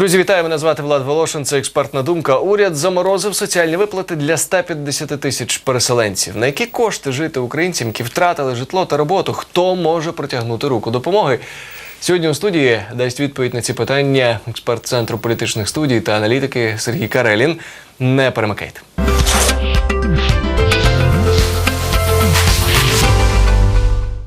Друзі, вітаю! Мене звати Влад Волошин. Це експертна думка. Уряд заморозив соціальні виплати для 150 тисяч переселенців. На які кошти жити українцям, які втратили житло та роботу? Хто може протягнути руку допомоги? Сьогодні у студії дасть відповідь на ці питання експерт центру політичних студій та аналітики Сергій Карелін. Не перемикайте.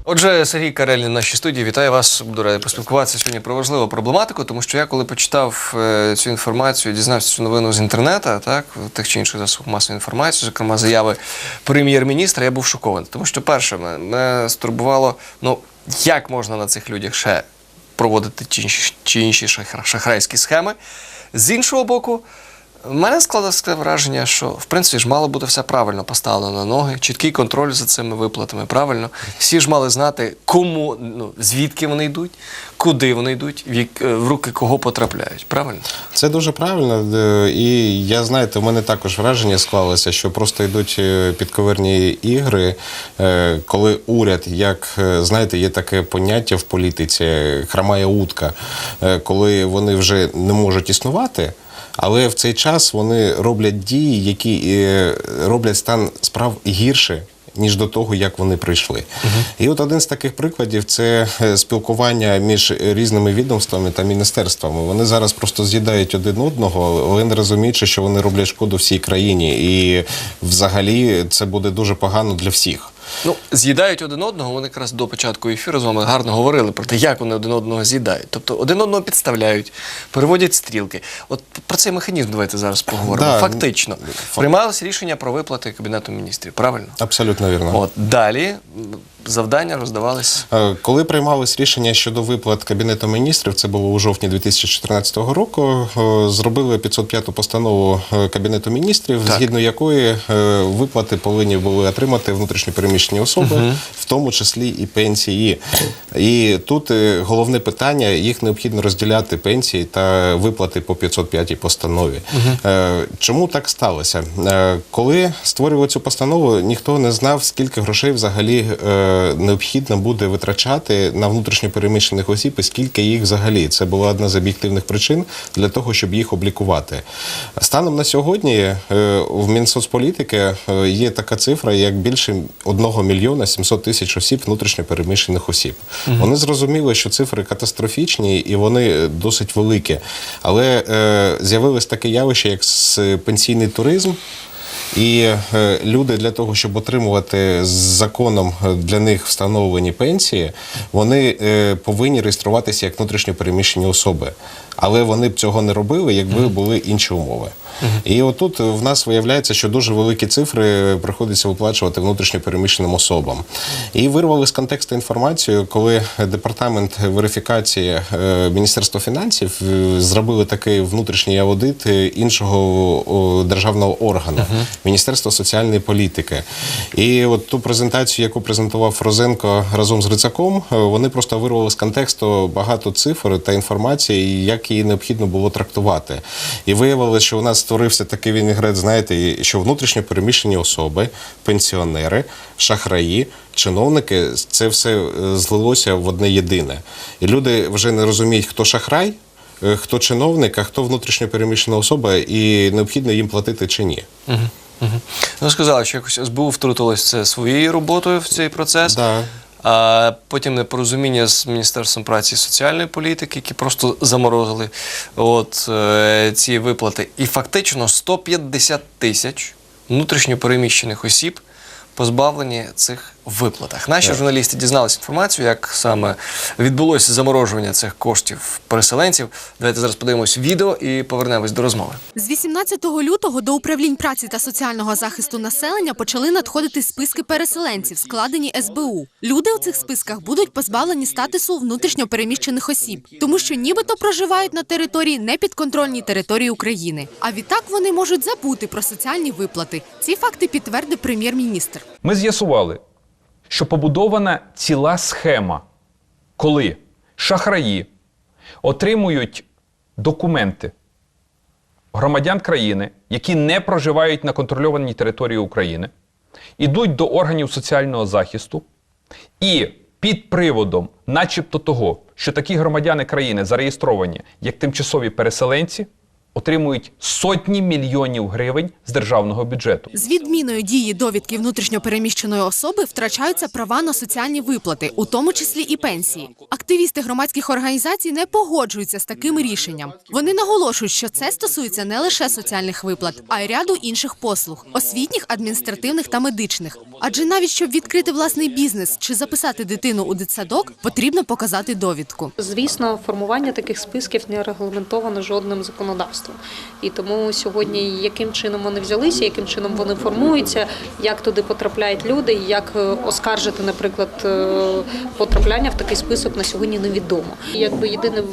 Отже, Сергій Карелін в нашій студії вітаю вас. Буду радий поспілкуватися сьогодні про важливу проблематику, тому що я коли почитав е, цю інформацію, дізнався цю новину з інтернету, так тих чи інших засобах масової інформації, зокрема заяви прем'єр-міністра, я був шокований. Тому що перше мене, стурбувало, ну як можна на цих людях ще проводити ті інші, чи інші шахрайські схеми. З іншого боку, в мене таке враження, що в принципі ж мало бути все правильно поставлено на ноги, чіткий контроль за цими виплатами. Правильно, всі ж мали знати, кому ну звідки вони йдуть, куди вони йдуть, в, як- в руки кого потрапляють. Правильно? Це дуже правильно. е, І я знаєте, у мене також враження склалося, що просто йдуть е, підковерні ігри, е, коли уряд, як е, знаєте, є таке поняття в політиці е, хромая утка, е, коли вони вже не можуть існувати. Але в цей час вони роблять дії, які е, роблять стан справ гірше. Ніж до того, як вони прийшли. І от один з таких прикладів це е, спілкування між різними відомствами та міністерствами. Вони зараз просто з'їдають один одного, але не розуміючи, що вони роблять шкоду всій країні. І взагалі це буде дуже погано для всіх. Ну, з'їдають один одного. Вони якраз до початку ефіру з вами гарно говорили про те, як вони один одного з'їдають. Тобто один одного підставляють, переводять стрілки. От про цей механізм давайте зараз поговоримо. Да, Фактично, фак- приймалось рішення про виплати Кабінету міністрів. Правильно? Абсолютно вірно. От далі завдання роздавались. Е, Коли приймалось рішення щодо виплат Кабінету міністрів, це було у жовтні 2014 року. е, Зробили 505 постанову е, Кабінету міністрів, Так. згідно якої виплати повинні були отримати внутрішньопереміщені особи, в тому числі і пенсії. І тут головне питання: їх необхідно розділяти пенсії та виплати по 505 постанові. Е, Чому так сталося? Коли створювали цю постанову, ніхто не знав, скільки грошей взагалі необхідно буде витрачати на внутрішньопереміщених осіб, і скільки їх взагалі. Це була одна з об'єктивних причин для того, щоб їх облікувати. Станом на сьогодні е, в Мінсоцполітики е, є така цифра, як більше 1 мільйона 700 тисяч осіб внутрішньопереміщених осіб. Вони зрозуміли, що цифри катастрофічні і вони досить великі. Але е, з'явилось таке явище, як пенсійний туризм. І е, люди для того, щоб отримувати з законом е, для них встановлені пенсії, вони е, повинні реєструватися як внутрішньопереміщені особи. Але вони б цього не робили, якби були інші умови. І отут в нас виявляється, що дуже великі цифри приходиться виплачувати внутрішньопереміщеним особам. І вирвали з контексту інформацію, коли департамент верифікації е, Міністерства фінансів е, зробили такий внутрішній аудит іншого державного органу Міністерства соціальної політики. І от ту презентацію, яку презентував Фрозенко разом з Грицаком, е, вони просто вирвали з контексту багато цифр та інформації, як її необхідно було трактувати. І виявилося, що у нас створився такий він вінігрет, знаєте, що внутрішньо переміщені особи, пенсіонери, шахраї. Чиновники, це все е, злилося в одне єдине. І люди вже не розуміють, хто шахрай, е, хто чиновник, а хто внутрішньо переміщена особа, і необхідно їм платити чи ні. Угу. Угу. Ну, сказали, що якось СБУ втрутилось це своєю роботою в цей процес. Да. Потім непорозуміння з Міністерством праці і соціальної політики, які просто заморозили от, е, ці виплати. І фактично 150 тисяч внутрішньопереміщених осіб позбавлені цих виплатах. Наші журналісти дізналися інформацію, як саме відбулося заморожування цих коштів переселенців. Давайте зараз подивимось відео і повернемось до розмови. З 18 лютого до управлінь праці та соціального захисту населення почали надходити списки переселенців, складені СБУ. Люди у цих списках будуть позбавлені статусу внутрішньо переміщених осіб, тому що нібито проживають на території непідконтрольній території України. А відтак вони можуть забути про соціальні виплати. Ці факти підтвердив прем'єр-міністр. Ми з'ясували, що побудована ціла схема, коли шахраї отримують документи громадян країни, які не проживають на контрольованій території України, ідуть до органів соціального захисту і під приводом, начебто того, що такі громадяни країни зареєстровані як тимчасові переселенці, отримують сотні мільйонів гривень з державного бюджету. З відміною дії довідки внутрішньопереміщеної особи втрачаються права на соціальні виплати, у тому числі і пенсії. Активісти громадських організацій не погоджуються з таким рішенням. Вони наголошують, що це стосується не лише соціальних виплат, а й ряду інших послуг освітніх, адміністративних та медичних. Адже навіть щоб відкрити власний бізнес чи записати дитину у дитсадок, потрібно показати довідку. Звісно, формування таких списків не регламентовано жодним законодавством. І тому сьогодні яким чином вони взялися, яким чином вони формуються, як туди потрапляють люди, як е, оскаржити, наприклад, е, потрапляння в такий список на сьогодні невідомо. І Якби єдиний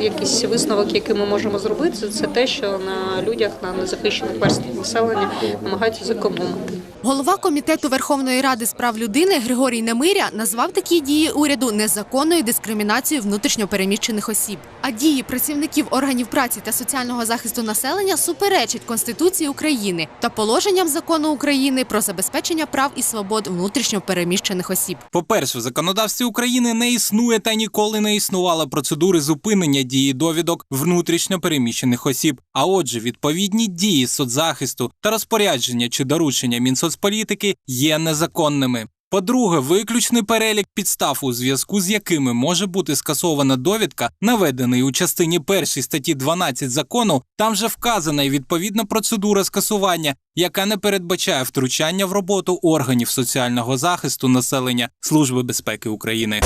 якийсь висновок, який ми можемо зробити, це те, що на людях, на незахищених верствах населення намагаються зекономити. Голова комітету Верховної Ради з прав людини Григорій Немиря назвав такі дії уряду незаконною дискримінацією внутрішньопереміщених осіб. А дії працівників органів праці та соціального захисту населення суперечать Конституції України та положенням закону України про забезпечення прав і свобод внутрішньопереміщених осіб. По-перше, в законодавстві України не існує та ніколи не існувала процедури зупинення дії довідок внутрішньо переміщених осіб. А отже, відповідні дії соцзахисту та розпорядження чи доручення Мінсоцполітики є незаконними. По-друге, виключний перелік підстав, у зв'язку з якими може бути скасована довідка, наведений у частині 1 статті 12 закону, там же вказана і відповідна процедура скасування, яка не передбачає втручання в роботу органів соціального захисту населення Служби безпеки України.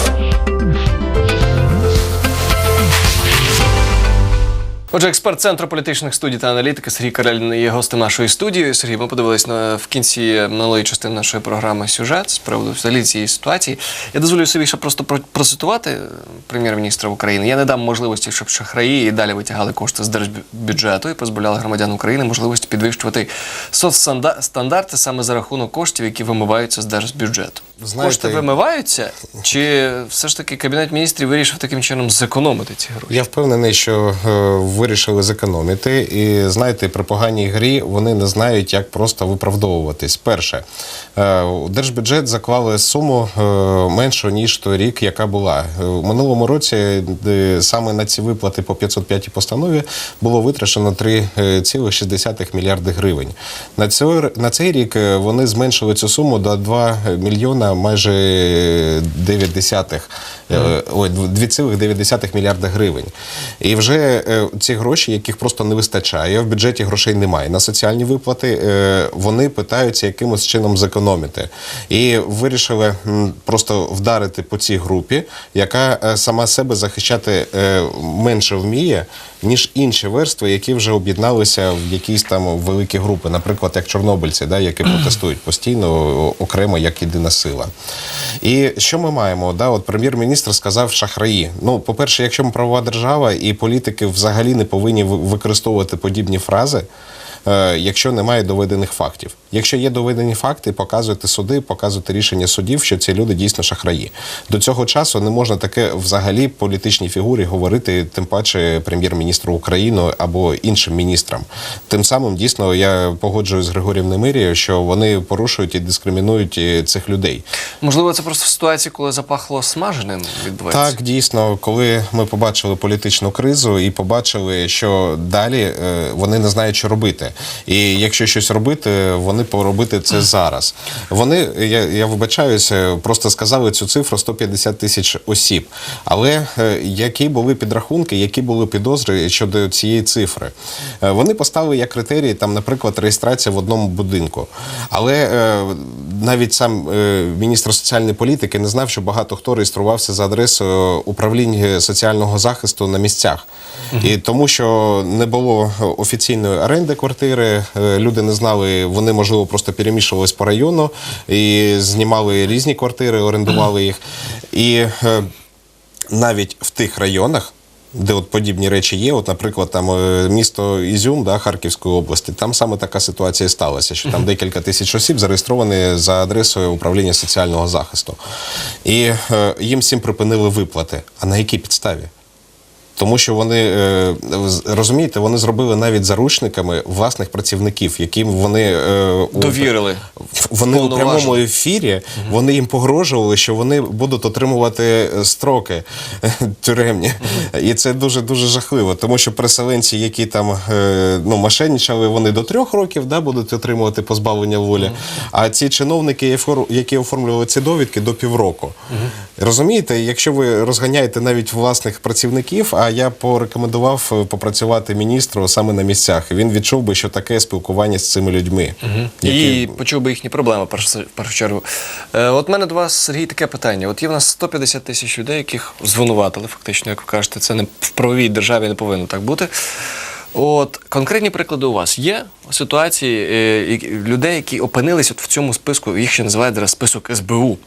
Отже, експерт Центру політичних студій та аналітики Сергій Карелін є гостем нашої студії. Сергій, ми подивились на в кінці минулої частини нашої програми сюжет з приводу взагалі цієї ситуації. Я дозволю собі ще просто процитувати прем'єр-міністра України. Я не дам можливості, щоб шахраї і далі витягали кошти з держбюджету і позбавляли громадян України можливості підвищувати соцстандарти саме за рахунок коштів, які вимиваються з держбюджету. Знаєте- Кошти вимиваються, чи все ж таки кабінет міністрів вирішив таким чином зекономити ці гроші? Я впевнений, що е, вирішили зекономити. І знаєте, при поганій грі вони не знають, як просто виправдовуватись. Перше, е, у держбюджет заклали суму е, меншу ніж той рік, яка була Е, у минулому році. е, Саме на ці виплати по 505 постанові було витрачено 3,6 мільярди гривень. На цей, на цей рік е, вони зменшили цю суму до 2 мільйона майже 9 десятих, е, 2,9 мільярда гривень. І вже е, ці гроші, яких просто не вистачає, в бюджеті грошей немає. На соціальні виплати е, вони питаються якимось чином зекономити. І вирішили просто вдарити по цій групі, яка е, сама себе захищати е, менше вміє, ніж інші верстви, які вже об'єдналися в якісь там великі групи, наприклад, як чорнобильці, да, які протестують постійно окремо як єдина сила. І що ми маємо? Да, от прем'єр-міністр сказав шахраї. Ну, по-перше, якщо ми правова держава і політики взагалі не повинні ви- використовувати подібні фрази. е, Якщо немає доведених фактів, якщо є доведені факти, показуйте суди, показуйте рішення судів, що ці люди дійсно шахраї. До цього часу не можна таке взагалі політичній фігурі говорити, тим паче прем'єр-міністру України або іншим міністрам. Тим самим дійсно я погоджуюсь з Григорієм Немирією, що вони порушують і дискримінують е, цих людей. Можливо, це просто в ситуації, коли запахло смаженим відбувається. Так, дійсно, коли ми побачили політичну кризу і побачили, що далі е, вони не знають, що робити. І якщо щось робити, вони поробити це зараз. Вони, я, я вибачаюся, просто сказали цю цифру 150 тисяч осіб. Але е, які були підрахунки, які були підозри щодо цієї цифри? Е, Вони поставили як критерії, там, наприклад, реєстрація в одному будинку. Але е, навіть сам міністр соціальної політики не знав, що багато хто реєструвався за адресою управління соціального захисту на місцях. І тому, що не було офіційної оренди квартири, люди не знали, вони можливо просто перемішувались по району і знімали різні квартири, орендували їх. І е, навіть в тих районах. Де от подібні речі є, от, наприклад, там е, місто Ізюм, да, Харківської області, там саме така ситуація і сталася, що там декілька тисяч осіб зареєстровані за адресою управління соціального захисту. І е, їм всім припинили виплати. А на якій підставі? Тому що вони е, розумієте, вони зробили навіть заручниками власних працівників, яким вони е, Довірили. в- вони у прямому ефірі вони їм погрожували, що вони будуть отримувати е, строки тюремні. І це дуже дуже жахливо, тому що переселенці, які там ну, мошенничали, вони до трьох років да, будуть отримувати позбавлення волі. А ці чиновники, які оформлювали ці довідки, до півроку. Розумієте, якщо ви розганяєте навіть власних працівників, а я порекомендував е, попрацювати міністру саме на місцях, він відчув би, що таке спілкування з цими людьми. які- І почув би їхні проблеми в першу, чергу. Е, от мене до вас, Сергій, таке питання. От є в нас 150 тисяч людей, яких звинуватили, фактично, як ви кажете, це не в правовій державі не повинно так бути. От конкретні приклади у вас є ситуації е, людей, які опинились от в цьому списку, їх ще називають зараз список СБУ.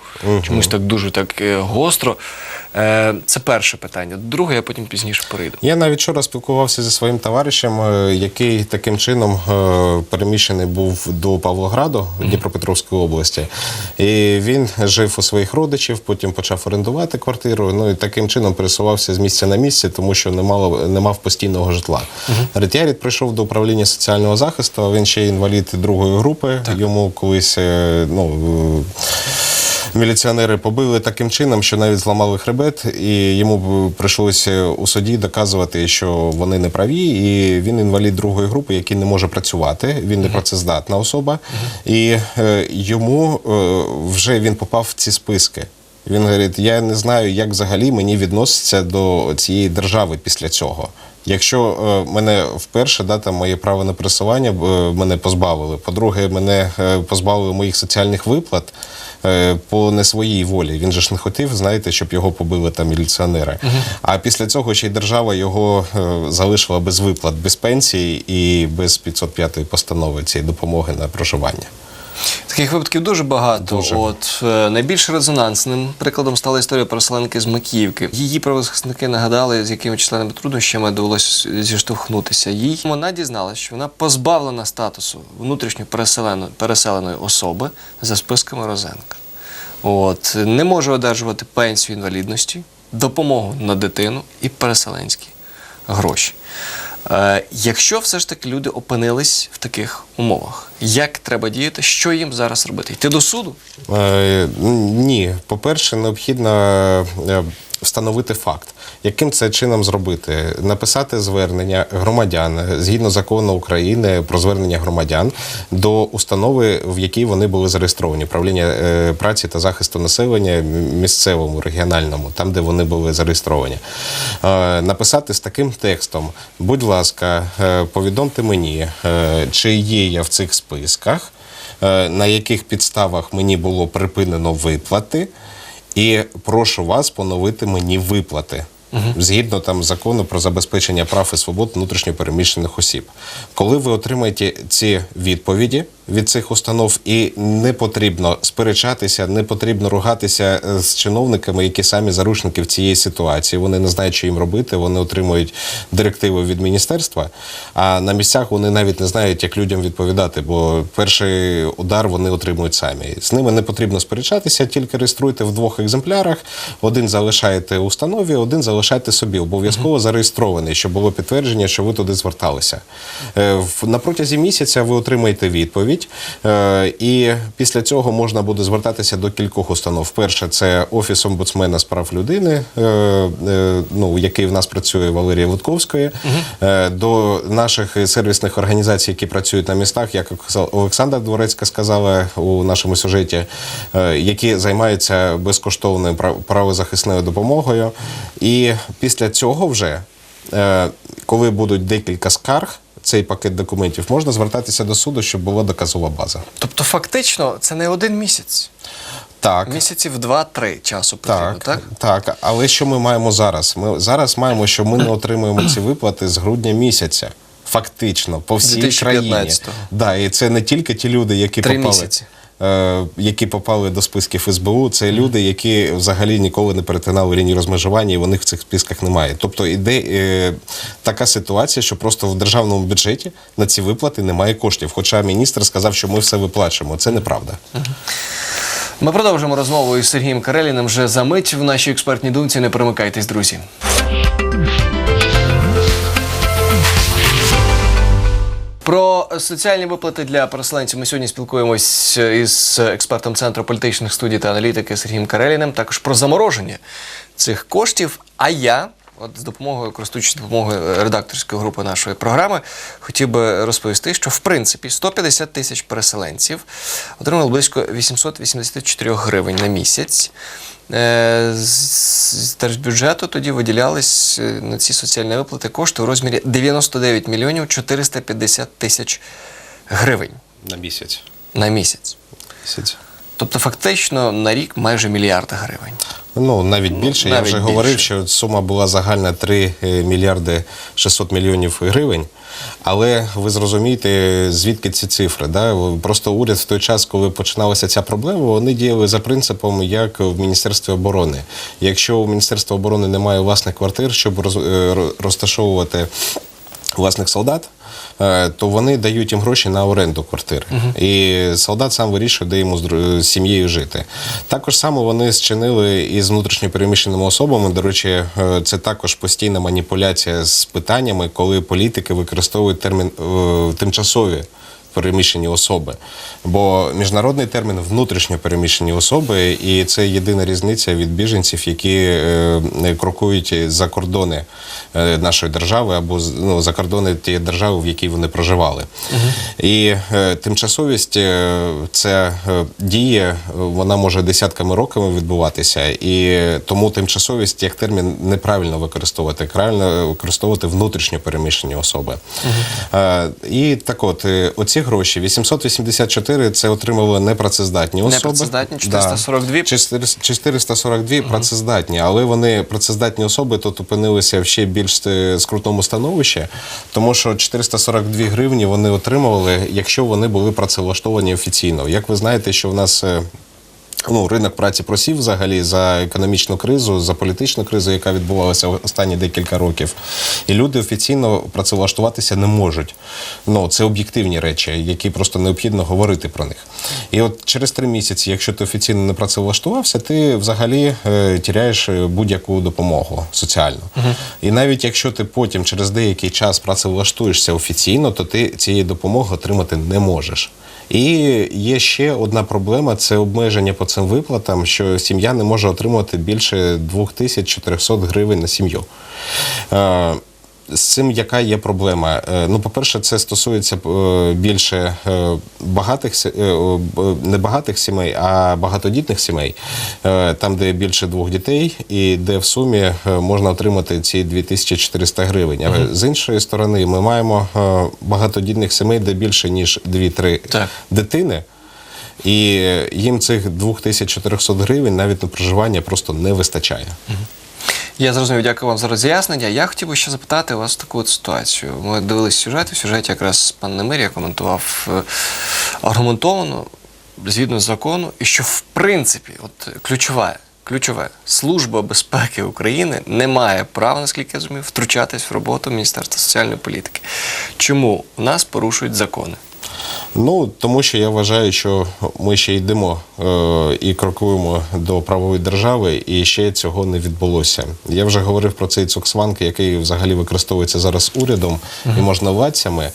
Чомусь так дуже так е, гостро. Е, це перше питання. Друге, я потім пізніше перейду. Я навіть вчора спілкувався зі своїм товаришем, е, який таким чином е, переміщений був до Павлограду Дніпропетровської області. І він жив у своїх родичів, потім почав орендувати квартиру. Ну і таким чином пересувався з місця на місце, тому що не мало не мав постійного житла. Ретіаріт прийшов до управління соціального захисту. Він ще інвалід другої групи. Йому колись е, ну. е, Міліціонери побили таким чином, що навіть зламали хребет, і йому прийшлося у суді доказувати, що вони не праві, і він інвалід другої групи, який не може працювати. Він не працездатна особа, і е, йому е, вже він попав в ці списки. Він говорить: я не знаю, як взагалі мені відноситься до цієї держави після цього. Якщо е, мене вперше да, там, моє право на пересування е, мене позбавили. По-друге, мене е, позбавили моїх соціальних виплат е, по не своїй волі. Він же ж не хотів, знаєте, щоб його побили там міліціонери. А після цього ще й держава його е, залишила без виплат, без пенсії і без 505 постанови цієї допомоги на проживання. Таких випадків дуже багато. Дуже. От е, найбільш резонансним прикладом стала історія переселенки з Макіївки. Її правозахисники нагадали, з якими численними труднощами довелося зіштовхнутися. Їй вона дізналася, що вона позбавлена статусу внутрішньо переселеної, переселеної особи за списками Розенка. От не може одержувати пенсію інвалідності, допомогу на дитину і переселенські гроші. Е, якщо все ж таки люди опинились в таких умовах, як треба діяти, що їм зараз робити? Йти до суду? Е, Ні, по-перше, необхідно е, встановити факт, яким це чином зробити, написати звернення громадян згідно закону України про звернення громадян до установи, в якій вони були зареєстровані, правління е, праці та захисту населення місцевому, регіональному, там, де вони були зареєстровані. Е, Написати з таким текстом: будь ласка, е, повідомте мені, чи є я в цих списках на яких підставах мені було припинено виплати, і прошу вас поновити мені виплати. Згідно там закону про забезпечення прав і свобод внутрішньопереміщених осіб. Коли ви отримаєте ці відповіді від цих установ, і не потрібно сперечатися, не потрібно ругатися е, з чиновниками, які самі заручники в цієї ситуації. Вони не знають, що їм робити. Вони отримують директиви від міністерства. А на місцях вони навіть не знають, як людям відповідати, бо перший удар вони отримують самі. З ними не потрібно сперечатися, тільки реєструйте в двох екземплярах. Один залишаєте установі, один залишайте собі. Обов'язково зареєстрований, щоб було підтвердження, що ви туди зверталися. Е, На протязі місяця ви отримаєте відповідь, е, і після цього можна буде звертатися до кількох установ. Перше, це офіс омбудсмена з прав людини, е, е, ну який в нас працює Валерія Лутковської, до наших сервісних організацій, які працюють на містах, як Олександра Дворецька сказала у нашому сюжеті, які займаються безкоштовною прав- правозахисною допомогою. І після цього вже, коли будуть декілька скарг, цей пакет документів можна звертатися до суду, щоб була доказова база. Тобто, фактично, це не один місяць. Так. Місяців два-три часу потрібно, так? так, так. Але що ми маємо зараз? Ми зараз маємо, що ми не отримуємо ці виплати з грудня місяця. Фактично, по всій 2015-го. країні. Да, і це не тільки ті люди, які Три попали. місяці. Е, Які попали до списків СБУ, це люди, які взагалі ніколи не перетинали лінію розмежування, і вони в цих списках немає. Тобто іде е, така ситуація, що просто в державному бюджеті на ці виплати немає коштів. Хоча міністр сказав, що ми все виплачуємо. Це неправда. Ми продовжимо розмову із Сергієм Кареліним вже за мить в нашій експертній думці. Не перемикайтесь, друзі. Про соціальні виплати для переселенців ми сьогодні спілкуємось із експертом Центру політичних студій та аналітики Сергієм Кареліним. Також про замороження цих коштів. А я, от з допомогою, користуючись допомогою редакторської групи нашої програми, хотів би розповісти, що в принципі 150 тисяч переселенців отримали близько 884 гривень на місяць. Е, З з держбюджету тоді виділялись е, на ці соціальні виплати кошти у розмірі 99 мільйонів 450 тисяч гривень На місяць. на місяць. місяць. Тобто, фактично на рік майже мільярд гривень. Ну, навіть більше. Я навіть вже більше. говорив, що сума була загальна 3 мільярди 600 мільйонів гривень. Але ви зрозумієте, звідки ці цифри. Да? Просто уряд в той час, коли починалася ця проблема, вони діяли за принципом, як в Міністерстві оборони. Якщо у Міністерства оборони немає власних квартир, щоб е, ро- розташовувати власних солдат, е, то вони дають їм гроші на оренду квартири. І солдат сам вирішує, де йому з сім'єю жити. Також само вони зчинили із внутрішньопереміщеними особами. До речі, е, це також постійна маніпуляція з питаннями, коли політики використовують термін е, тимчасові. Переміщені особи, бо міжнародний термін внутрішньо переміщені особи, і це єдина різниця від біженців, які е, крокують за кордони е, нашої держави або ну, за кордони тієї держави, в якій вони проживали. І е, тимчасовість це діє, вона може десятками роками відбуватися, і тому тимчасовість як термін неправильно використовувати. Правильно використовувати внутрішньо переміщені особи. Е, І так от, оці гроші 884 це отримали непрацездатні особи. Непрацездатні, 442. Да. 400 442 працездатні, але вони працездатні особи тут опинилися в ще більш е, скрутному становищі, тому що 442 гривні вони отримували, якщо вони були працевлаштовані офіційно. Як ви знаєте, що в нас. Ну, ринок праці просів взагалі за економічну кризу, за політичну кризу, яка відбувалася останні декілька років. І люди офіційно працевлаштуватися не можуть. Ну, це об'єктивні речі, які просто необхідно говорити про них. І от через три місяці, якщо ти офіційно не працевлаштувався, ти взагалі е, тіряєш е, будь-яку допомогу соціальну. І навіть якщо ти потім через деякий час працевлаштуєшся офіційно, то ти цієї допомоги отримати не можеш. І є ще одна проблема це обмеження по цим виплатам, що сім'я не може отримувати більше 2400 гривень на сім'ю. З цим яка є проблема? Е, Ну, по-перше, це стосується е, більше е, багатих не багатих сімей, а багатодітних сімей, там, де більше двох дітей, і де в сумі можна отримати ці 2400 гривень. А з іншої сторони, ми маємо багатодітних сімей, де більше ніж 2-3 дитини. І їм цих 2400 гривень навіть на проживання просто не вистачає. Я зрозумів, дякую вам за роз'яснення. Я хотів би ще запитати вас таку от ситуацію. Ми дивились сюжет, і в сюжеті якраз пан Немирія коментував е, аргументовано, згідно з закону, і що в принципі, от ключове, ключове, Служба безпеки України не має права, наскільки я розумію, втручатись в роботу Міністерства соціальної політики. Чому у нас порушують закони? Ну тому що я вважаю, що ми ще йдемо і крокуємо до правової держави, і ще цього не відбулося. Я вже говорив про цей цуксванк, який взагалі використовується зараз урядом і можновладцями,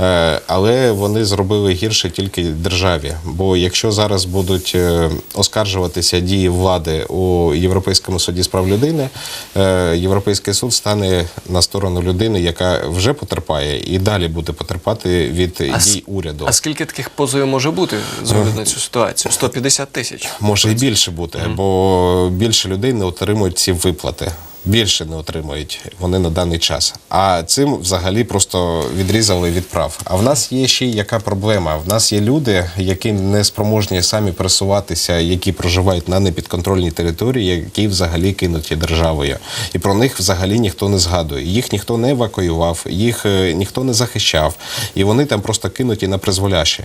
е, але вони зробили гірше тільки державі. Бо якщо зараз будуть е, оскаржуватися дії влади у Європейському суді з прав людини, е, Європейський суд стане на сторону людини, яка вже потерпає, і далі буде потерпати від А дій уряду. А скільки таких позовів може бути з на цю ситуацію? 150 тисяч. Може і більше бути, бо більше людей не отримують ці виплати. Більше не отримують вони на даний час. А цим взагалі просто відрізали від прав. А в нас є ще яка проблема. В нас є люди, які не спроможні самі пересуватися, які проживають на непідконтрольній території, які взагалі кинуті державою. І про них взагалі ніхто не згадує. Їх ніхто не евакуював, їх е, ніхто не захищав, і вони там просто кинуті на призволяще.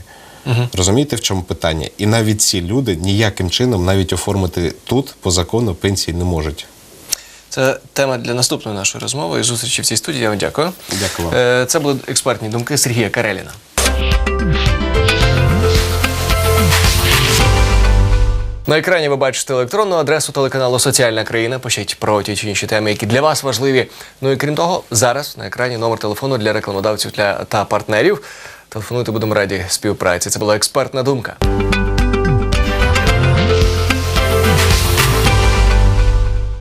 Розумієте, в чому питання? І навіть ці люди ніяким чином навіть оформити тут по закону пенсії не можуть. Це тема для наступної нашої розмови і зустрічі в цій студії. Я вам дякую. Дякую вам. Е, Це були експертні думки Сергія Кареліна. На екрані ви бачите електронну адресу телеканалу Соціальна країна. Пишіть про ті чи інші теми, які для вас важливі. Ну і крім того, зараз на екрані номер телефону для рекламодавців для та партнерів. Телефонуйте, будемо раді співпраці. Це була експертна думка.